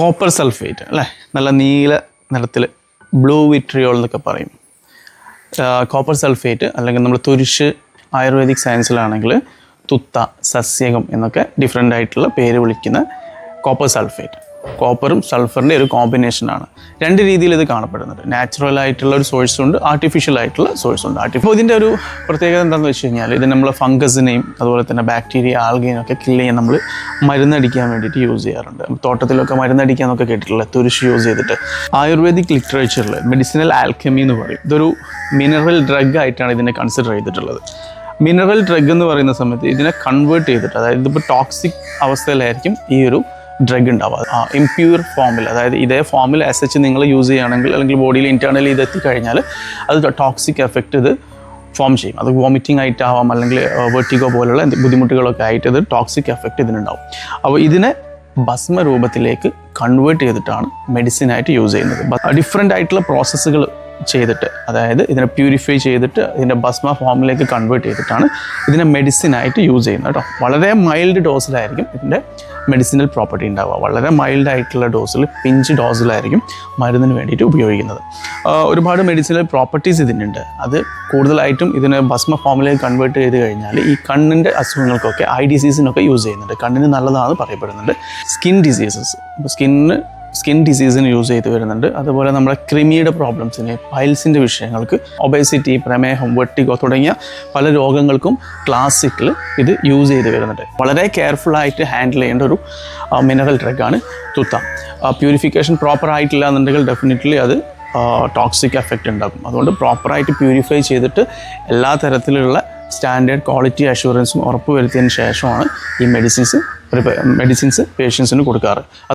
Copper sulphate അല്ലേ? നല്ല നീല നിറത്തിൽ ബ്ലൂ വിട്രിയോൾ എന്നൊക്കെ പറയും. കോപ്പർ സൾഫേറ്റ് അല്ലെങ്കിൽ നമ്മൾ തുരിശ് ആയുർവേദിക് സയൻസിലാണെങ്കിൽ തുത്ത സസ്യകം എന്നൊക്കെ ഡിഫറെന്റ് ആയിട്ടുള്ള പേര് വിളിക്കുന്ന കോപ്പർ സൾഫേറ്റ് കോപ്പറും സൾഫറിന്റെ ഒരു കോമ്പിനേഷനാണ് രണ്ട് രീതിയിൽ ഇത് കാണപ്പെടുന്നുണ്ട്. നാച്ചുറൽ ആയിട്ടുള്ള ഒരു സോഴ്സ് ഉണ്ട് ആർട്ടിഫിഷ്യൽ ആയിട്ടുള്ള സോഴ്സ് ഉണ്ട്. ആർട്ടിഫിഷ്യൽ ഇതിന്റെ ഒരു പ്രത്യേകത എന്താണെന്ന് വെച്ച് കഴിഞ്ഞാൽ ഇത് നമ്മൾ ഫംഗസിനെയും അതുപോലെ തന്നെ ബാക്ടീരിയ ആൽഗിനെയും ഒക്കെ കില്ല് ചെയ്യാൻ നമ്മൾ മരുന്നടിക്കാൻ വേണ്ടിയിട്ട് യൂസ് ചെയ്യാറുണ്ട്. തോട്ടത്തിലൊക്കെ മരുന്നടിക്കാന്നൊക്കെ കേട്ടിട്ടില്ല തുരിശ് യൂസ് ചെയ്തിട്ട്. ആയുർവേദിക് ലിറ്ററേച്ചറിൽ മെഡിസിനൽ ആൽക്കമി എന്ന് പറയും. ഇതൊരു മിനറൽ ഡ്രഗ് ആയിട്ടാണ് ഇതിനെ കൺസിഡർ ചെയ്തിട്ടുള്ളത്. മിനറൽ ഡ്രഗ് എന്ന് പറയുന്ന സമയത്ത് ഇതിനെ കൺവേർട്ട് ചെയ്തിട്ട് അതായത് ഇതിപ്പോൾ ടോക്സിക് അവസ്ഥയിലായിരിക്കും ഈ ഒരു ഡ്രഗ് ഉണ്ടാവുക ആ ഇംപ്യൂർ ഫോമിൽ അതായത് ഇതേ ഫോമിൽ എസ് നിങ്ങൾ യൂസ് ചെയ്യുകയാണെങ്കിൽ അല്ലെങ്കിൽ ബോഡിയിൽ ഇന്റേർണലി ഇത് എത്തിക്കഴിഞ്ഞാൽ അത് ടോക്സിക് എഫക്റ്റ് ഇത് ഫോം ചെയ്യും. അത് വോമിറ്റിംഗ് ആയിട്ടാവാം അല്ലെങ്കിൽ വെർട്ടിഗോ പോലുള്ള ബുദ്ധിമുട്ടുകളൊക്കെ ആയിട്ട് ഇത് ടോക്സിക് എഫക്റ്റ് ഇതിനുണ്ടാവും. അപ്പോൾ ഇതിനെ ഭസ്മ രൂപത്തിലേക്ക് കൺവേർട്ട് ചെയ്തിട്ടാണ് മെഡിസിനായിട്ട് യൂസ് ചെയ്യുന്നത്. ഡിഫറെന്റ് ആയിട്ടുള്ള പ്രോസസ്സുകൾ ചെയ്തിട്ട് അതായത് ഇതിനെ പ്യൂരിഫൈ ചെയ്തിട്ട് ഇതിന്റെ ഭസ്മ ഫോമിലേക്ക് കൺവേർട്ട് ചെയ്തിട്ടാണ് ഇതിനെ മെഡിസിനായിട്ട് യൂസ് ചെയ്യുന്നത് കേട്ടോ. വളരെ മൈൽഡ് ഡോസിലായിരിക്കും ഇതിന്റെ മെഡിസിനൽ പ്രോപ്പർട്ടി ഉണ്ടാവുക. വളരെ മൈൽഡ് ആയിട്ടുള്ള ഡോസിൽ പിഞ്ച് ഡോസിലായിരിക്കും മരുന്നിന് വേണ്ടിയിട്ട് ഉപയോഗിക്കുന്നത്. ഒരുപാട് മെഡിസിനൽ പ്രോപ്പർട്ടീസ് ഇതിനുണ്ട്. അത് കൂടുതലായിട്ടും ഇതിനെ ഭസ്മ ഫോമിലേക്ക് കൺവേർട്ട് ചെയ്ത് കഴിഞ്ഞാൽ ഈ കണ്ണിന്റെ അസുഖങ്ങൾക്കൊക്കെ ഐ ഡിസീസിനൊക്കെ യൂസ് ചെയ്യുന്നുണ്ട്. കണ്ണിന് നല്ലതാണെന്ന് പറയപ്പെടുന്നുണ്ട്. സ്കിൻ ഡിസീസസ് സ്കിന്നിന് സ്കിൻ ഡിസീസിന് യൂസ് ചെയ്ത് വരുന്നുണ്ട്. അതുപോലെ നമ്മുടെ ക്രിമിയുടെ പ്രോബ്ലംസിന് പൈൽസിന്റെ വിഷയങ്ങൾക്ക് ഒബേസിറ്റി പ്രമേഹം വെട്ടിഗോ തുടങ്ങിയ പല രോഗങ്ങൾക്കും ക്ലാസിക്കിൽ ഇത് യൂസ് ചെയ്ത് വരുന്നുണ്ട്. വളരെ കെയർഫുള്ളായിട്ട് ഹാൻഡിൽ ചെയ്യേണ്ട ഒരു മിനറൽ ഡ്രഗാണ് തുത്ത. പ്യൂരിഫിക്കേഷൻ പ്രോപ്പർ ആയിട്ടില്ല എന്നുണ്ടെങ്കിൽ ഡെഫിനറ്റ്ലി അത് ടോക്സിക് എഫക്റ്റ് ഉണ്ടാകും അതുകൊണ്ട് പ്രോപ്പറായിട്ട് പ്യൂരിഫൈ ചെയ്തിട്ട് എല്ലാ തരത്തിലുള്ള സ്റ്റാൻഡേർഡ് ക്വാളിറ്റി അഷുറൻസും ഉറപ്പുവരുത്തിയതിന് ശേഷമാണ് ഈ മെഡിസിൻസ് മെഡിസിൻസ് പേഷ്യൻസിന് കൊടുക്കാറ്.